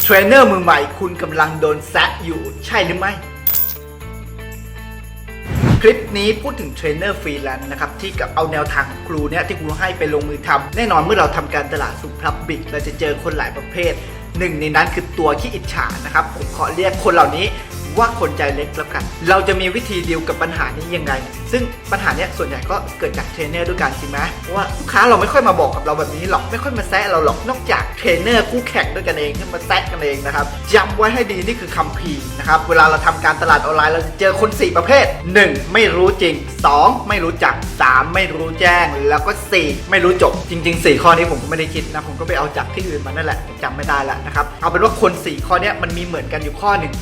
เทรนเนอร์มือใหม่คุณกำลังโดนแซะอยู่ใช่หรือไม่ คลิปนี้พูดถึงเทรนเนอร์ฟรีแลนซ์นะครับ ที่กับเอาแนวทางครูเนี่ยที่ครูให้ไปลงมือทำแน่นอนเมื่อเราทำการตลาดสุพับบิกเราจะเจอคนหลายประเภทหนึ่งในนั้นคือตัวขี้อิจฉานะครับ ผมขอเรียกคนเหล่านี้ ว่าคนใจเล็กแล้วกัน เราจะมีวิธีดีลกับปัญหานี้ยังไง ซึ่งปัญหาเนี้ยส่วนใหญ่ก็เกิดจากเทรนเนอร์ด้วยกันจริงไหมเพราะว่าลูกค้าเราไม่ค่อยมาบอกกับเราแบบนี้หรอก ไม่ค่อยมาแซะเราหรอก นอกจากเทรนเนอร์คู่แข่งด้วยกันเองที่มาแซะกันเองนะครับจำไว้ให้ดีนี่คือคัมภีนะครับ เวลาเราทำการตลาดออนไลน์เราจะเจอคน 4 ประเภท 1. ไม่รู้จริง 2. ไม่รู้จัก 3. ไม่รู้แจ้ง แล้วก็ 4 ไม่รู้จบ จริง ๆ 4 ข้อนี้ผมก็ไม่ได้คิดนะ ผมก็ไปเอาจากที่อื่นมานั่นแหละผมจำไม่ได้แล้วนะครับ เอาเป็นว่าคน 4 ข้อนี้มันมีเหมือนกันอยู่ข้อหนึ่ง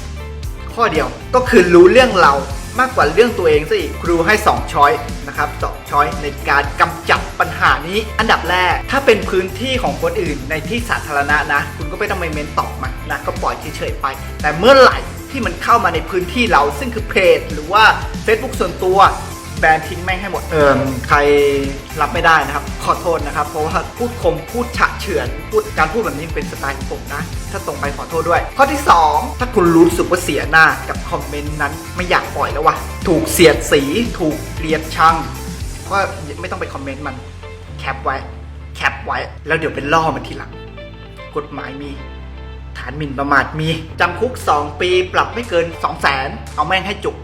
ข้อเดียวก็คือรู้เรื่องเรามากกว่าเรื่องตัวเองซะอีกครูให้ 2 ช้อยนะครับสองช้อยในการกำจัดปัญหานี้ อันดับแรก ถ้าเป็นพื้นที่ของคนอื่นในที่สาธารณะนะ คุณก็ไม่ต้องไปเม้นตอบมันนะก็ปล่อยเฉยๆไป แต่เมื่อไหร่ที่มันเข้ามาในพื้นที่เราซึ่งคือเพจหรือว่า Facebook ส่วนตัว แบนทิ้งแม่งให้หมดเอิมใครรับไม่ได้นะครับ ขอโทษนะครับ เพราะว่าพูดคมพูดฉะเฉือนพูดการพูดแบบนี้เป็นสไตล์ของผมนะ ถ้าตรงไปขอโทษด้วย ข้อที่ 2 ถ้าคุณรู้สึกว่าเสียหน้ากับคอมเมนต์นั้นไม่อยากปล่อยแล้ววะถูกเสียดสีถูกเกลียดชังก็ไม่ต้องไปคอมเมนต์มันแคปไว้แคปไว้ แล้วเดี๋ยวเป็นล่อมันทีหลัง กฎหมายมีฐานหมิ่นประมาทมีจำคุก 2 ปีปรับไม่เกิน 2 0 0 0 0 0เอาแม่งให้จุก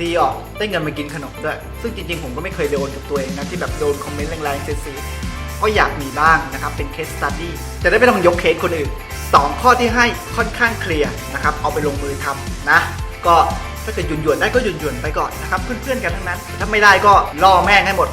ดีออกได้เงินมากินขนมด้วย ซึ่งจริงๆ ผมก็ไม่เคยโดนกับตัวเองนะ ที่แบบโดนคอมเมนต์แรงๆเซีก็อยากมีบ้างนะครับ เป็นเคสสตัดดี้จะได้ไม่ต้องยกเคสคนอื่น 2 ข้อที่ให้ค่อนข้างเคลียร์นะครับ เอาไปลงมือทำนะ ก็ถ้าเกิดหยุ่นหยวนๆได้ก็หยุ่นหยวนๆไปก่อนนะครับ เพื่อนๆกันทั้งนั้น ถ้าไม่ได้ก็ล่อแม่งให้หมด